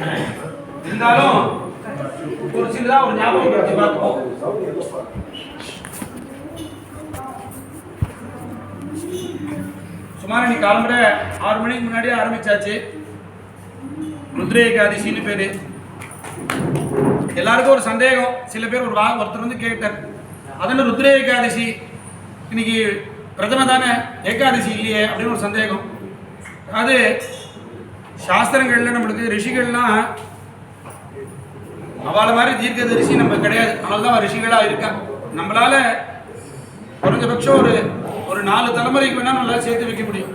இருந்தாலும் ஒரு சின்னதா ஒரு ஞாபகம் பார்ப்போம் சுமார் இன்னைக்கு காலம்பரை ஆறு மணிக்கு முன்னாடியே ஆரம்பிச்சாச்சு. ருத்ர ஏகாதசின்னு பேரு. எல்லாருக்கும் ஒரு சந்தேகம். சில பேர் ஒரு வா ஒருத்தர் வந்து கேட்டார். அதனால ருத்ரே ஏகாதசி? இன்னைக்கு பிரதம தானே? ஏகாதசி இல்லையே அப்படின்னு ஒரு சந்தேகம். அது சாஸ்திரங்கள்ல நம்மளுக்கு ரிஷிகள்லாம் அவளை மாதிரி தீர்க்கதரிசி நம்ம கிடையாது. அதனால தான் ரிஷிகளா இருக்கா. நம்மளால குறைஞ்சபட்சம் ஒரு ஒரு நாலு தலைமுறைக்கு வேணா நம்மளால சேர்த்து வைக்க முடியும்.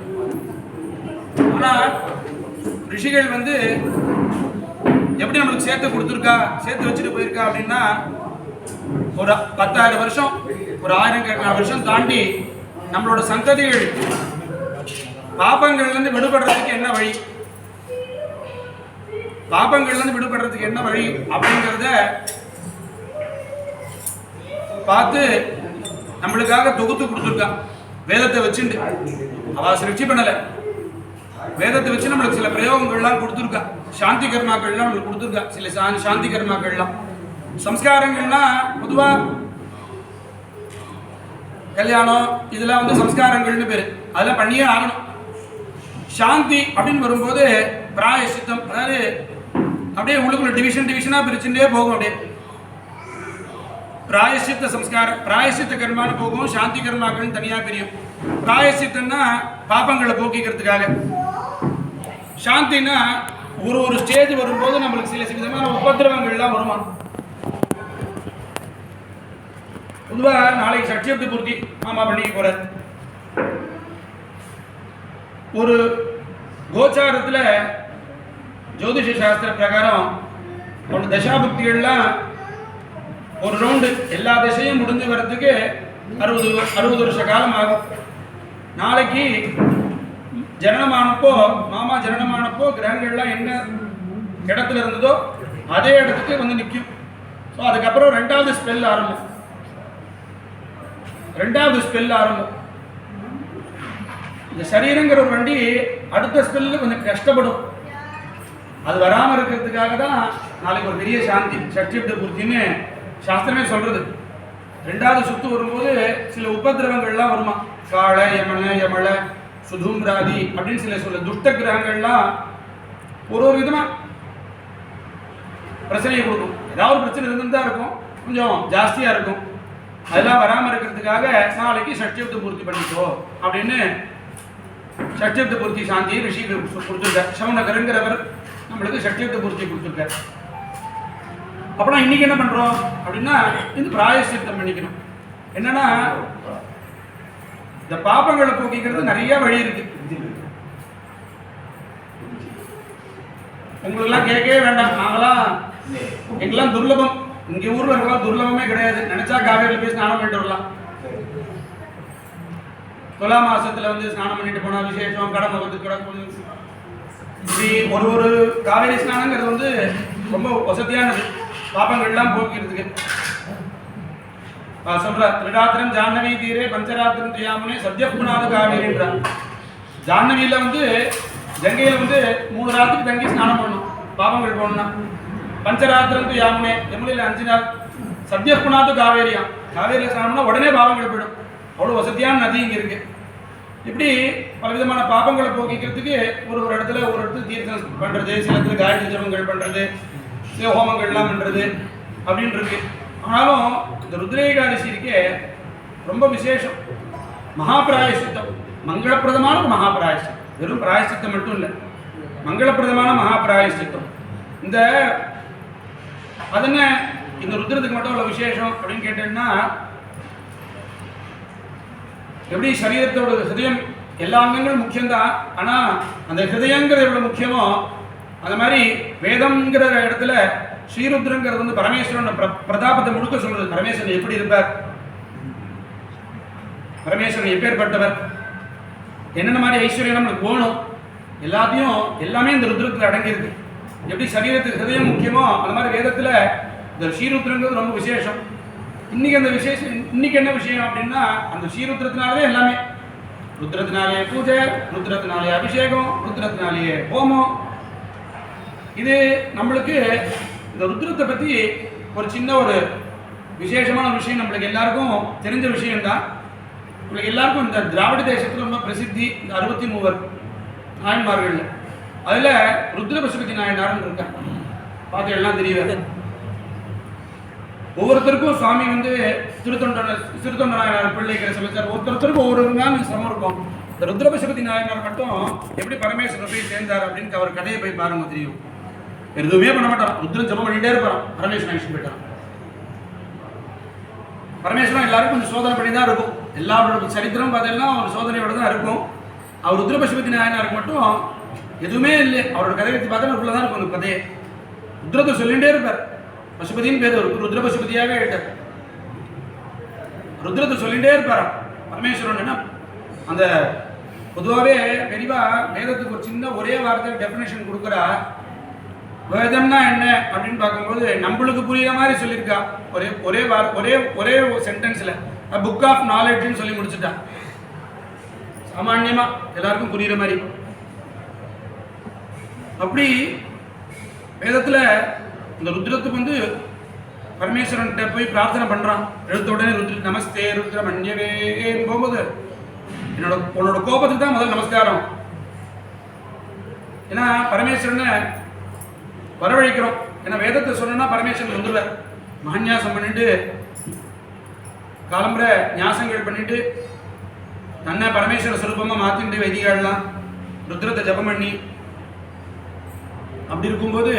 ஆனா ரிஷிகள் வந்து எப்படி நம்மளுக்கு சேர்த்து கொடுத்துருக்கா சேர்த்து வச்சுட்டு போயிருக்கா அப்படின்னா ஒரு பத்தாயிரம் வருஷம் ஒரு ஆயிரம் வருஷம் தாண்டி நம்மளோட சந்ததிகள் பாபங்கள்ல இருந்து விடுபடுறதுக்கு என்ன வழி? பாபங்கள்ல இருந்து விடுபடுறதுக்கு என்ன வழி அப்படிங்கிறத பார்த்து நம்மளுக்காக தொகுத்து கொடுத்துருக்கான் வேதத்தை வச்சுட்டு அவ சிருஷ்டி பண்ணல. வேதத்தை வச்சு நம்மளுக்கு சில பிரயோகங்கள்லாம் கொடுத்துருக்கா. சாந்தி கர்மாக்கள்லாம் நம்மளுக்கு கொடுத்துருக்கா. சில சா- சாந்தி கர்மாக்கள்லாம். சம்ஸ்காரங்கள்லாம் பொதுவா கல்யாணம் இதெல்லாம் வந்து சம்ஸ்காரங்கள்னு பேரு. அதெல்லாம் பண்ணியே ஆகணும். சாந்தி அப்படின்னு வரும்போது பிராயசித்தம் அதாவது அப்படியே உள்ளுக்குள்ள டிவிஷன் டிவிஷனாக பிரிச்சுட்டே போகும் அப்படியே. பிராயசித்த சம்ஸ்காரம் பிராயசித்த கர்மான்னு போகும் சாந்தி கர்மாக்கள் தனியாக பிரியும். பிராயசித்தம்னா பாப்பங்களை போக்கிக்கிறதுக்காக. சாந்தினா ஒரு ஒரு ஸ்டேஜ் வரும்போது நம்மளுக்கு சில சில விதமான உபதிரவங்கள்லாம் வருமா? பொதுவா நாளைக்கு சட்சியப்தி பூர்த்தி மாமா பண்ணிக்க போகிறார் ஒரு கோச்சாரத்துல ஜோதிஷ சாஸ்திர பிரகாரம் ஒரு தசாபுக்திகள்லாம் ஒரு ரவுண்டு எல்லா திசையும் முடிஞ்சு வர்றதுக்கு அறுபது அறுபது வருஷ காலம் ஆகும். நாளைக்கு ஜனனமானப்போ மாமா ஜனனமானப்போ கிரகங்கள்லாம் என்ன இடத்துல இருந்ததோ அதே இடத்துக்கு வந்து நிற்கும் ஸோ அதுக்கப்புறம் ரெண்டாவது ஸ்பெல் ஆரம்பம். ரெண்டாவது ஸ்பெல் ஆரம்பம். இந்த சரீரங்கிற ஒரு வண்டி அடுத்த ஸ்பெல்லில் கொஞ்சம் கஷ்டப்படும். அது வராமல் இருக்கிறதுக்காக தான் நாளைக்கு ஒரு பெரிய சாந்தி சட்சிப்த பூர்த்தின்னு சாஸ்திரமே சொல்றது. ரெண்டாவது சுத்து வரும்போது சில உபதிரவங்கள்லாம் வருமா? காள யமன யமள சுதூம்ராதி அப்படின்னு சில சொல்ல துஷ்ட கிரகங்கள்லாம் ஒரு ஒரு விதமா பிரச்சனையை கொடுக்கும். ஏதாவது பிரச்சனை இருந்துட்டு தான் இருக்கும். கொஞ்சம் ஜாஸ்தியா இருக்கும். அதெல்லாம் வராமல் இருக்கிறதுக்காக நாளைக்கு சட்சியப்த பூர்த்தி பண்ணிக்கோ அப்படின்னு சட்சியப்த பூர்த்தி சாந்தியை ரிஷி கொடுத்துருக்கார் சவுனகருங்கிறவர் நம்மளுக்கு சட்சியப்த பூர்த்தி கொடுத்துருக்கார். அப்புறம் இன்னைக்கு என்ன பண்றோம்? அப்படின்னா இந்த பிராயசித்தம் பண்ணிக்கணும். என்னன்னா இந்த பாப்பங்களை போக்கிக்கிறது நிறைய வழி இருக்கு. உங்களுக்கெல்லாம் கேட்கவே வேண்டாம். நாங்களாம் எங்கெல்லாம் துர்லபம் இங்க ஊர்ல இருக்கலாம் துர்லபமே கிடையாது. நினைச்சா காவேரியில் போய் ஸ்நானம் பண்ணிட்டு வரலாம். துலா மாசத்துல வந்து ஸ்நானம் பண்ணிட்டு போனா விசேஷம் கடமை வந்து கிடக்கும். இப்படி ஒரு ஒரு காவேரி ஸ்நானங்கிறது வந்து ரொம்ப வசதியானது பாப்பங்கள்லாம் போக்கிறதுக்கு சொல்ற திரிடாத்திரம் ஜாஹ்னவி தீரே பஞ்சராத்திரம் தியாமனே சத்யபுனாத காவேரின்றான் ஜாஹ்னவியில வந்து கங்கையில் வந்து மூணு ராத்திரி தங்கி ஸ்நானம் பண்ணணும் பாபங்கள் போகணும்னா. பஞ்சராத்திரம் து யாமுனே யமுனையில் அஞ்சு நாள். சத்யபுனாது காவேரியாம். காவேரியில் ஸ்நானம்னா உடனே பாவங்கள் போயிடும். அவ்வளோ வசதியான நதி இங்கே இருக்குது இப்படி பலவிதமான பாபங்களை போக்கிக்கிறதுக்கு ஒரு ஒரு இடத்துல ஒரு இடத்துல தீர்த்தம் பண்ணுறது சில இடத்துல காயத்ரி ஜபங்கள் பண்றது சில ஹோமங்கள்லாம் பண்ணுறது அப்படின்னு இருக்கு. ஆனாலும் இந்த ருத்ரேகாதசி இருக்கே ரொம்ப விசேஷம். மகாபிராயசித்தம். மங்களப்பிரதமான ஒரு வெறும் பிராயசித்தம் மட்டும் இல்லை. மங்களப்பிரதமான மகாபிராயசித்தம். இந்த அதென்ன இந்த ருத்ரத்துக்கு மட்டும் உள்ள விசேஷம் அப்படின்னு கேட்டேன்னா எப்படி சரீரத்தோட ஹிருதயம் எல்லா அங்கங்களும் முக்கியம்தான். ஆனால் அந்த ஹிருதயங்கிறது எவ்வளோ முக்கியமோ அந்த மாதிரி வேதம்ங்கிற இடத்துல ஸ்ரீருத்ரங்கிறது வந்து பரமேஸ்வரன் பிர பிரதாபத்தை முழுக்க சொல்றது. பரமேஸ்வரன் எப்படி இருப்பார்? பரமேஸ்வரன் எப்பேற்பட்டவர்? என்னென்ன மாதிரி ஐஸ்வர்யம் நம்மளுக்கு போகணும்? எல்லாத்தையும் எல்லாமே இந்த ருத்ரத்தில் அடங்கியிருக்கு. எப்படி சரீரத்துக்கு ஹிருதயம் முக்கியமோ அந்த மாதிரி வேதத்தில் இந்த ஸ்ரீருத்ரங்கிறது ரொம்ப விசேஷம். இன்னைக்கு அந்த விசேஷம் இன்னைக்கு என்ன விஷயம் அப்படின்னா அந்த ஸ்ரீருத்ரத்தினாலே எல்லாமே. ருத்ரத்தினாலே பூஜை ருத்ரத்தினாலே அபிஷேகம் ருத்ரத்தினாலேயே ஹோமம். இது நம்மளுக்கு இந்த ருத்ரத்தை பற்றி ஒரு சின்ன ஒரு விசேஷமான விஷயம் நம்மளுக்கு எல்லாருக்கும் தெரிஞ்ச விஷயம்தான். நம்மளுக்கு எல்லாருக்கும் இந்த திராவிட தேசத்தில் ரொம்ப பிரசித்தி இந்த அறுபத்தி மூவர் நாயன்மார்கள் அதில் ருத்ர பசுபதி நாயனார்னு இருக்காங்க. பார்த்து எல்லாம் தெரியுது? ஒவ்வொருத்தருக்கும் சாமி வந்து திருத்தொண்ட திருத்தொண்ட நாயனார் பிள்ளைகளை சொல்லிச்சார் ஒருத்தருத்தருக்கும் ஒவ்வொரு நாள் சமம் இருக்கும். இந்த ருத்ரபசுபதி நாயனார் மட்டும் எப்படி பரமேஸ்வரர் போய் சேர்ந்தார் அப்படின்னு அவர் கதையை போய் பாருங்க தெரியும். எதுவுமே பண்ண மாட்டான். ருத்ரன் ஜபம் பண்ணிட்டே இருப்பான். பரமேஸ்வரன் அழிச்சு போயிட்டான். பரமேஸ்வரன் எல்லாருக்கும் கொஞ்சம் சோதனை பண்ணி தான் இருக்கும். எல்லாரோட சரித்திரம் பார்த்தீங்கன்னா அவர் சோதனையோட தான் இருக்கும். அவர் ருத்ரபசுபதி நாயனாருக்கு மட்டும் எதுவுமே இல்லை. அவரோட கதை வச்சு பார்த்தா உள்ளதான் இருக்கும் அந்த கதையை. ருத்ரத்தை சொல்லிகிட்டே இருப்பார். பசுபதின்னு பேர் ஒரு ருத்ர பசுபதியாகவே ஆயிட்டார் ருத்ரத்தை சொல்லிகிட்டே இருப்பார் பரமேஸ்வரன் என்ன? அந்த பொதுவாகவே பெரியவா வேதத்துக்கு ஒரு சின்ன ஒரே வார்த்தை டெஃபினேஷன் கொடுக்குறா. வேதம்னா என்ன அப்படின்னு பார்க்கும்போது நம்மளுக்கு புரியுற மாதிரி சொல்லியிருக்கா. ஒரே ஒரே வார் ஒரே ஒரே சென்டென்ஸில் புக் ஆஃப் நாலேஜ்னு சொல்லி முடிச்சுட்டா. சாமான்யமா எல்லாருக்கும் புரியுற மாதிரி. அப்படி வேதத்தில் இந்த ருத்ரத்துக்கு வந்து பரமேஸ்வரன்கிட்ட போய் பிரார்த்தனை பண்ணுறான் எழுத்த உடனே ருத்ர நமஸ்தே ருத்ர மன்யவேன்னு போகும்போது என்னோட உன்னோட கோபத்துக்கு தான் முதல் நமஸ்காரம். ஏன்னா பரமேஸ்வரனை வரவழைக்கிறோம். ஏன்னா வேதத்தை சொன்னா பரமேஸ்வரன் வந்துடுவார் மகன்யாசம் பண்ணிட்டு காலம்புற ஞாசங்கள் பண்ணிட்டு தன்னை பரமேஸ்வர சுரூபமாக மாற்றிட்டு வைதிகாடலாம். ருத்ரத்தை ஜபம் பண்ணி. அப்படி இருக்கும்போது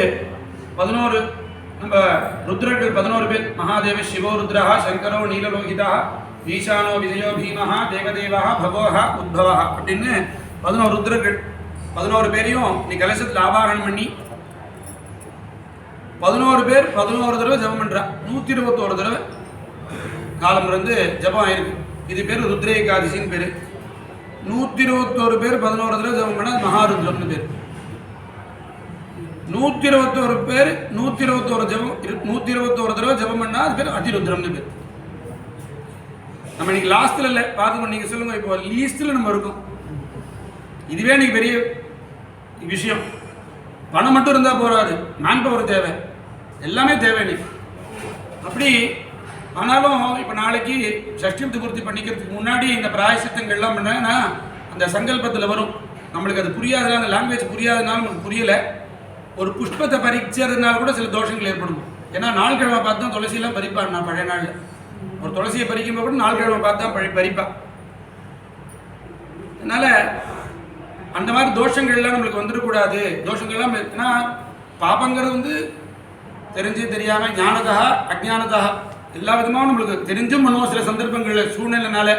பதினோரு நம்ம ருத்ரர்கள் பதினோரு பேர். மகாதேவ சிவோ ருத்ரா சங்கரோ நீலலோகிதா ஈசானோ விஜயோ பீமஹா தேவதேவா பகோஹா உத்பவா அப்படின்னு பதினோரு ருத்ரர்கள். பதினோரு பேரையும் நீ கலசத்தில் ஆபாகனம் பண்ணி பதினோரு பேர் பதினோரு தடவை ஜபம் பண்ணுறா நூற்றி இருபத்தோரு தடவை காலம் இருந்து ஜபம் ஆயிருக்கு. இது பேர் ருத்ரேகாதிசின்னு பேர். நூற்றி இருபத்தோரு பேர் பதினோரு தடவை ஜபம் பண்ணால் மகாருத்ரம்னு பேர். நூற்றி இருபத்தோரு பேர் நூற்றி இருபத்தோரு ஜபம் இரு- நூற்றி இருபத்தோரு தடவை ஜபம் பண்ணால் அது பேர் அதிருத்ரம்னு பேர். நம்ம இன்னைக்கு லாஸ்ட்ல இல்லை பார்த்து நீங்க சொல்லுங்க இப்போ லீஸ்ட்ல நம்ம இருக்கோம். இதுவே இன்னைக்கு பெரிய விஷயம். பணம் மட்டும் இருந்தால் போராது மேன் பவர் தேவை. எல்லாமே தேவை இன்னைக்கு. அப்படி ஆனாலும் இப்போ நாளைக்கு சஷ்டியப்தி பூர்த்தி பண்ணிக்கிறதுக்கு முன்னாடி இந்த பிராயசித்தங்கள்லாம் பண்ணேன்னா அந்த சங்கல்பத்தில் வரும். நம்மளுக்கு அது புரியாதனால அந்த லாங்குவேஜ் புரியாதனால நமக்கு புரியலை. ஒரு புஷ்பத்தை பறிச்சதுனால கூட சில தோஷங்கள் ஏற்படும். ஏன்னா நாள் கிழமை பார்த்து தான் துளசியெல்லாம் பறிப்பான் நான் பழைய நாளில். ஒரு துளசியை பறிக்கும்போது கூட நாள் கிழமை பார்த்து தான் பறி பறிப்பா. அதனால் அந்த மாதிரி தோஷங்கள்லாம் நம்மளுக்கு வந்துடக்கூடாது. தோஷங்கள்லாம் ஏன்னா பாபங்கிறது வந்து தெரிஞ்சு தெரியாமல் ஞானதா அஜானதா எல்லா விதமாகவும் நம்மளுக்கு தெரிஞ்சும் பண்ணுவோம் சில சந்தர்ப்பங்களில் சூழ்நிலைனால.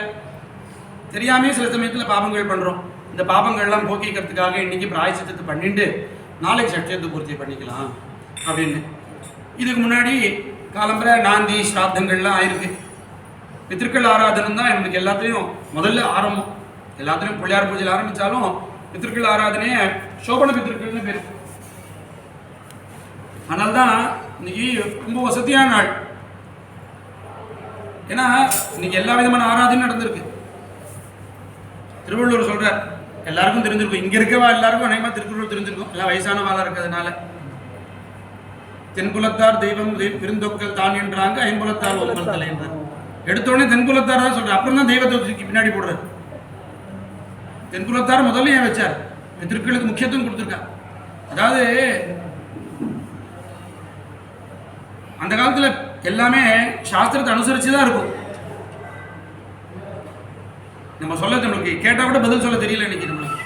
தெரியாமே சில சமயத்தில் பாபங்கள் பண்ணுறோம் இந்த பாபங்கள்லாம் போக்கிக்கிறதுக்காக இன்றைக்கி பிராயசித்தத்தை பண்ணிட்டு நாளைக்கு சஷ்டியத்தை பூர்த்தி பண்ணிக்கலாம் அப்படின்னு. இதுக்கு முன்னாடி காலம்பரை நாந்தி ஸ்ராத்தங்கள்லாம் ஆயிருக்கு. பித்திருக்கள் ஆராதனம் தான் நம்மளுக்கு எல்லாத்தையும் முதல்ல ஆரம்பம். எல்லாத்துலேயும் பிள்ளையார் பூஜையில் ஆரம்பித்தாலும் பித்திருக்கள் ஆராதனையே சோபன பித்திருக்கள்னு பேர். அதனால தான் இன்னைக்கு ரொம்ப வசதியான நாள். ஏன்னா இன்னைக்கு எல்லா விதமான ஆராதனையும் நடந்திருக்கு. திருவள்ளுவர் சொல்கிறார் எல்லாருக்கும் தெரிஞ்சிருக்கும். இங்க இருக்கவா எல்லாருக்கும் அநேகமா திருக்குறள் தெரிஞ்சிருக்கும். எல்லாம் வயசானவாளா இருக்கிறதுனால. தென்புலத்தார் தெய்வம் பெருந்தொக்கல் தான் என்றாங்க ஐம்புலத்தார் ஒன்பது தலை என்றார். எடுத்த உடனே தென்புலத்தார் தான் சொல்ற அப்புறம் தான் தெய்வத்தை தூக்கி பின்னாடி போடுறாரு. தென்புலத்தார் முதல்ல ஏன் வச்சார்? திருக்குறளுக்கு முக்கியத்துவம் கொடுத்துருக்கா அதாவது அந்த காலத்துல எல்லாமே சாஸ்திரத்தை அனுசரிச்சு தான் இருக்கும். நம்ம சொல்ல நம்மளுக்கு கேட்டா கூட பதில் சொல்ல தெரியல இன்னைக்கு நம்மளுக்கு.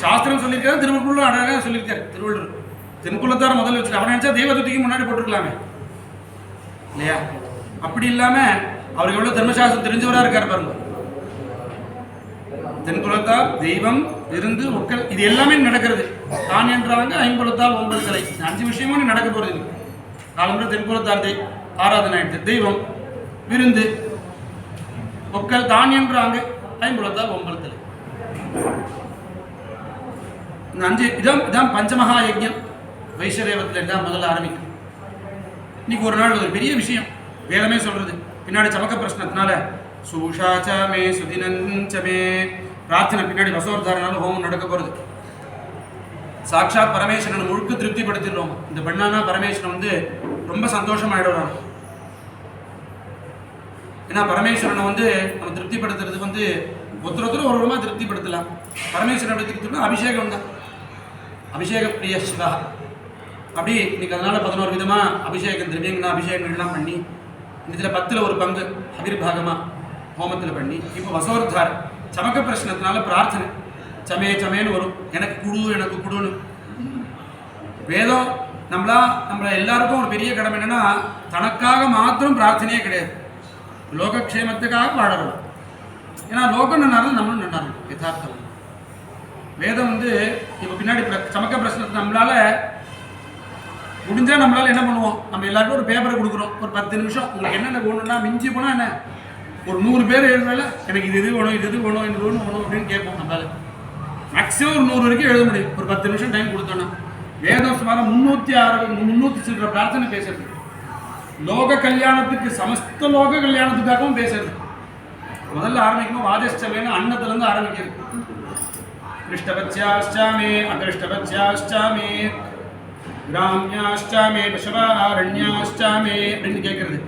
சாஸ்திரம் சொல்லியிருக்காரு திருமக்குள்ள அழகாக சொல்லியிருக்காரு. திருவள்ளுவர். திருக்குள்ளத்தார முதல்ல வச்சுட்டு அவன் நினச்சா தெய்வத்துக்கு முன்னாடி போட்டிருக்கலாமே. இல்லையா? அப்படி இல்லாம அவர் எவ்வளோ தர்மசாஸ்திரம் தெரிஞ்சவரா இருக்கார் பாருங்க. தென்குலத்தார் தெய்வம் விருந்து ஒக்கல் இது எல்லாமே நடக்கிறது. தான் என்றாங்க ஐம்புலத்தால் ஒன்பது கலை இந்த அஞ்சு விஷயமும் நடக்க போகிறது நாலு முறை தென்குலத்தார் தெய் ஆராதனை தெய்வம் விருந்து ஒக்கல் தான் என்றாங்க. ஐம்புலத்தால் ஒன்பது இந்த அஞ்சு இதான் இதான் பஞ்சமகா யஜ்யம். வைஷ்ணதேவத்தில் தான் முதல்ல ஆரம்பிக்கும். இன்னைக்கு ஒரு நாள் ஒரு பெரிய விஷயம். வேதமே சொல்றது. பின்னாடி சமக்க பிரச்சனத்தினால சூஷாச்சமே சுதினஞ்சமே பிரார்த்தனை பின்னாடி வசோர்தாரனால ஹோமம் நடக்க போகிறது சாட்சாத் பரமேஸ்வரன் முழுக்க திருப்திப்படுத்தி இந்த பண்ணானா பரமேஸ்வரன் வந்து ரொம்ப சந்தோஷமாயிடுறான். ஏன்னா பரமேஸ்வரனை வந்து நம்ம திருப்திப்படுத்துறது வந்து ஒருத்தர் ஒருத்தர் ஒரு விதமாக திருப்திப்படுத்தலாம். பரமேஸ்வரன் எப்படி திருப்திப்படுத்தா அபிஷேகம் தான் அபிஷேக பிரிய சிவா. அப்படி இன்னைக்கு அதனால் பதினோரு விதமாக அபிஷேகம் திரவியங்கள்லாம் அபிஷேகங்கள்லாம் பண்ணி இதில் பத்தில் ஒரு பங்கு அபிர்பாகமாக ஹோமத்தில் பண்ணி இப்போ வசோர்தார் சமக்க பிரச்சனத்தினால பிரார்த்தனை. சமே சமேன்னு வரும். எனக்கு குடு எனக்கு குடுன்னு. வேதம் நம்மளா நம்மள எல்லாருக்கும் ஒரு பெரிய கடமை என்னென்னா தனக்காக மாத்திரம் பிரார்த்தனையே கிடையாது. லோகக்ஷேமத்துக்காக வாழறோம் ஏன்னா லோகம் நன்னாலும் நம்மளும் நன்னாரும் யதார்த்தம். வேதம் வந்து இப்போ பின்னாடி பிர- சமக்க பிரச்சனை நம்மளால முடிஞ்சால் நம்மளால் என்ன பண்ணுவோம்? நம்ம எல்லாருக்கும் ஒரு பேப்பரை கொடுக்குறோம். ஒரு பத்து நிமிஷம். உங்களுக்கு என்னென்ன வேணும்னா மிஞ்சி போனால் என்ன? ஒரு நூறு பேர் எழுதுனால எனக்கு இது இது வேணும் இது இது வேணும் இது வேணும் வேணும் அப்படின்னு கேட்போம் நம்மளால. மேக்ஸிமம் ஒரு நூறு வரைக்கும் எழுத முடியும். ஒரு பத்து நிமிஷம் டைம் கொடுத்தோன்னா வேதம் சுமாராக முந்நூற்றி ஆறு முந்நூற்றி சில்லற பிரார்த்தனை பேசுறது. லோக கல்யாணத்துக்கு சமஸ்த லோக கல்யாணத்துக்காகவும் பேசுறது. முதல்ல ஆரம்பிக்கணும் வாதிஷ்டவேன்னு அன்னத்துலேருந்து ஆரம்பிக்கிறது. கிருஷ்ணபத்யாஷ்டாமே அகிருஷ்டபத்யாஷ்டாமே கிராமியாஷ்டாமே பசவாரண்யாஷ்டாமே அப்படின்னு கேட்கறது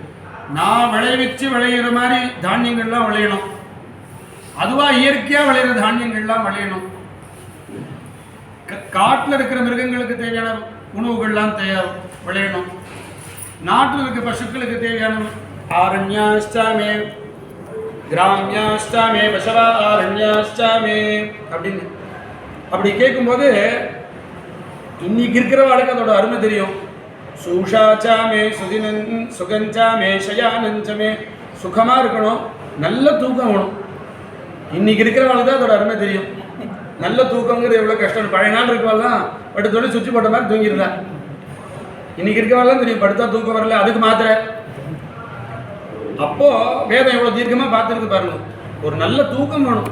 நான் விளைவிச்சு விளையிற மாதிரி தானியங்கள்லாம் விளையணும். அதுவா இயற்கையாக விளையிற தானியங்கள்லாம் விளையணும். க- இருக்கிற மிருகங்களுக்கு தேவையான உணவுகள்லாம் தயார் விளையணும். நாட்டில் இருக்க பசுக்களுக்கு தேவையான ஆரண்யாஷ்டாமே கிராமியாஷ்டாமே பசவா ஆரண்யாஷ்டாமே அப்படின்னு. அப்படி கேட்கும்போது இன்னைக்கு இருக்கிறவாளுக்கு அதோட அருமை தெரியும். சூஷாச்சாமே சுதினன் சுகஞ்சாமே ஷயானஞ்சமே சுகமாக இருக்கணும் நல்ல தூக்கம் வேணும். இன்னைக்கு இருக்கிறவாளுக்கு தான் அதோட அருமை தெரியும். நல்ல தூக்கங்கிறது எவ்வளோ கஷ்டம். பழைய நாள் இருக்கவாள்லாம் தூய் சுற்றி போட்ட மாதிரி தூங்கியிருந்தேன் இன்னைக்கு இருக்கவாள்லாம் தெரியும் படுத்தா தூக்கம் வரல அதுக்கு மாத்திரை. அப்போ வேதம் எவ்வளவு தீர்க்கமா பார்த்துருக்கு பாருங்க. ஒரு நல்ல தூக்கம் வேணும்.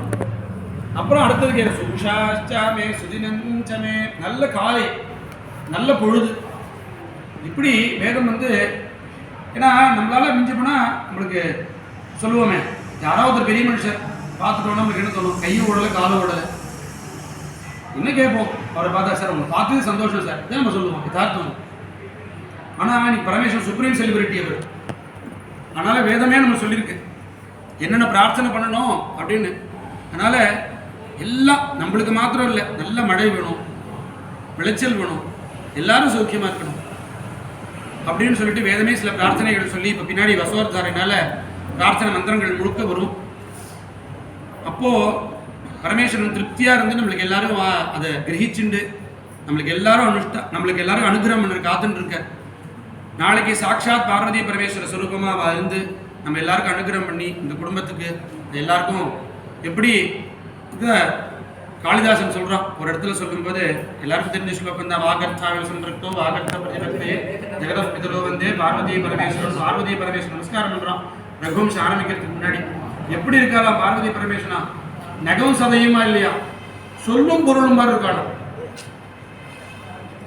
அப்புறம் அடுத்தது கேட்க சுஷாஷ்டாமே சுதினஞ்சமே. நல்ல காலை நல்ல பொழுது. இப்படி வேதம் வந்து ஏன்னா நம்மளால மிஞ்சி போனால் நம்மளுக்கு சொல்லுவோமே யாராவது ஒருத்தர் பெரிய மனுஷர் பார்த்துட்டோம்னா நம்மளுக்கு என்ன சொல்லணும் கையும் ஓடலை காலும் ஓடலை. என்ன கேட்போம்? அவரை பார்த்தா சார் உங்களை பார்த்தது சந்தோஷம் சார். இதான் நம்ம சொல்லுவோம் யதார்த்தம். ஆனால் இன்னைக்கு பரமேஸ்வரன் சுப்ரீம் செலிபிரிட்டி அவர். அதனால் வேதமே நம்ம சொல்லியிருக்கு. என்னென்ன பிரார்த்தனை பண்ணணும் அப்படின்னு. அதனால் எல்லாம் நம்மளுக்கு மாத்திரம் இல்லை நல்ல மழை வேணும் விளைச்சல் வேணும் எல்லாரும் சௌக்கியமாக இருக்கணும். அப்படின்னு சொல்லிட்டு வேதமே சில பிரார்த்தனைகள் சொல்லி இப்போ பின்னாடி வசோர்தாரினால பிரார்த்தனை மந்திரங்கள் முழுக்க வரும். அப்போது பரமேஸ்வரன் திருப்தியாக இருந்து நம்மளுக்கு எல்லாரும் வா- அதை கிரகிச்சுண்டு நம்மளுக்கு எல்லாரும் அனுஷ்டா நம்மளுக்கு எல்லாரும் அனுகிரகம் பண்ணுற காத்துன்னு இருக்க நாளைக்கு சாட்சாத் பார்வதி பரமேஸ்வர சுரூபமாக அவ இருந்து நம்ம எல்லாருக்கும் அனுகிரகம் பண்ணி இந்த குடும்பத்துக்கு எல்லாருக்கும் எப்படி இதை காளிதாசன் சொல்கிறான் ஒரு இடத்துல சொல்லும்போது எல்லாருக்கும் தெரிஞ்ச ஸ்லோகம் தான் வாகர்த்தாவில் சம்பிரக்தோ வாகர்த்த பிரதிபக்தே ஜெகதப் பிதரோ வந்தே பார்வதி பரமேஸ்வரன் பார்வதி பரமேஸ்வரன் நமஸ்காரம் பண்ணுறான் ரகுவம்சம் ஆரம்பிக்கிறதுக்கு முன்னாடி. எப்படி இருக்காளாம் பார்வதி பரமேஸ்வரனா? நகவும் சதையுமா இல்லையா? சொல்லும் பொருளும் மாதிரி இருக்காளாம்.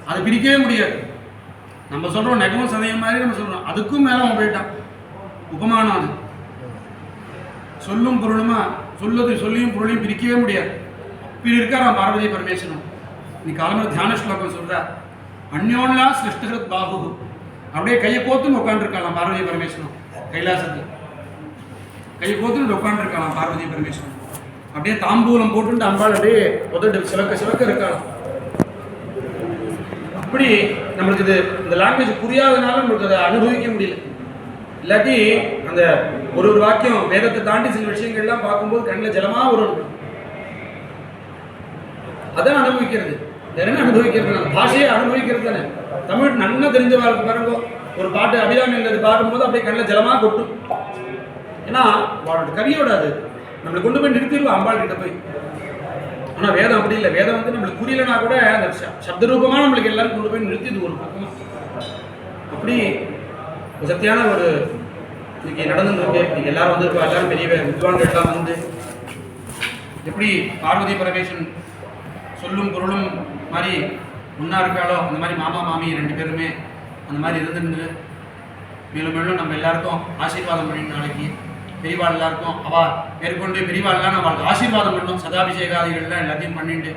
அது பிரிக்கவே முடியாது. நம்ம சொல்றோம் நெகமும் சதயம் மாதிரி நம்ம சொல்றோம். அதுக்கும் மேல அவன் போயிட்டான். உபமானம் அது சொல்லும் பொருளுமா? சொல்லுது சொல்லியும் பொருளையும் பிரிக்கவே முடியாது. அப்படி இருக்காராம் பார்வதி பரமேஸ்வரன். நீ காலம்பர தியான ஸ்லோகம் சொல்றா. அந்யோன்லா சிருஷ்டிகிருத் பாபு அப்படியே கையை கோத்துன்னு உட்காந்துருக்கலாம் பார்வதி பரமேஸ்வரன். கைலாசத்தில். கையை கோத்துன்னு உட்காந்துருக்கலாம் பார்வதி பரமேஸ்வரன். அப்படியே தாம்பூலம் போட்டுட்டு அம்பாள் அப்படியே உதட்டு சிவக்க சிவக்க இருக்கலாம் இப்படி நம்மளுக்கு இது இந்த லாங்குவேஜ் புரியாதனால நம்மளுக்கு அதை அனுபவிக்க முடியல. இல்லாட்டி அந்த ஒரு ஒரு வாக்கியம் வேதத்தை தாண்டி சில விஷயங்கள்லாம் பார்க்கும்போது கண்ணில் ஜலமா வரும். அதான் அனுபவிக்கிறது. என்ன அனுபவிக்கிறது? அந்த பாஷையை அனுபவிக்கிறது தானே. தமிழ் நன்னா இருக்கு பாருங்க. ஒரு பாட்டு அபிராமி அது பாடும்போது அப்படியே கண்ணில் ஜலமா கொட்டும். ஏன்னா அவரோட கவியோட அது. நம்மளை கொண்டு போய் நிறுத்திடுவோம் அம்பாள் கிட்ட போய். ஆனால் வேதம் அப்படி இல்லை. வேதம் வந்து நம்மளுக்கு புரியலனா கூட அந்த சப்த ரூபமாக நம்மளுக்கு எல்லாரும் கொண்டு போய் நிறுத்திது ஒரு பக்கம். அப்படி ஒரு சத்தியான ஒரு இன்னைக்கு நடந்துருக்கு இன்னைக்கு எல்லாரும் வந்து எல்லாரும் பெரிய வித்வான்கள் எல்லாம் வந்து. எப்படி பார்வதி பரமேஸ்வரன் சொல்லும் பொருளும் மாதிரி முன்னா இருக்காளோ அந்த மாதிரி மாமா மாமி ரெண்டு பேருமே அந்த மாதிரி இருந்துருந்து மேலும் மேலும் நம்ம எல்லாருக்கும் ஆசீர்வாதம் பண்ணி நாளைக்கு பெரியவாள்லாம் இருக்கும். அவள் மேற்கொண்டு பெரியவாள்லாம் அவளுக்கு ஆசீர்வாதம் பண்ணும். சதாபிஷேகாதிகள்லாம் எல்லாத்தையும் பண்ணிட்டு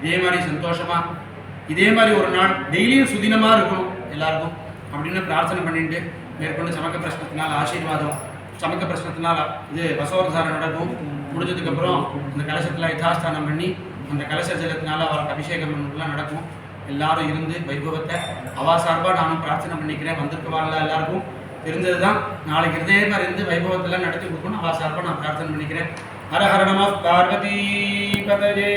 இதே மாதிரி சந்தோஷமாக இதே மாதிரி ஒரு நாள் டெய்லியும் சுதினமாக இருக்கணும் எல்லாருக்கும் அப்படின்னு பிரார்த்தனை பண்ணிட்டு மேற்கொண்டு சமக்க பிரச்சனத்தினால் ஆசீர்வாதம் சமக்க பிரச்சனத்தினால் இது வசோரசாரம் நடக்கும். முடிஞ்சதுக்கப்புறம் அந்த கலசத்தில் யதாஸ்தானம் பண்ணி அந்த கலச ஜலத்தினால அவருக்கு அபிஷேகம் பண்ணலாம் நடக்கும். எல்லாரும் இருந்து வைபவத்தை அவா சார்பாக நானும் பிரார்த்தனை பண்ணிக்கிறேன். வந்திருக்க எல்லாருக்கும் இருந்தது தான் நாளைக்கு இதே மாதிரி இருந்து வைபவத்தெல்லாம் நடத்தி கொடுக்கணும். அவா சார்பாக நான் பிரார்த்தனை பண்ணிக்கிறேன். ஹர ஹர நம பார்வதி பதஜே.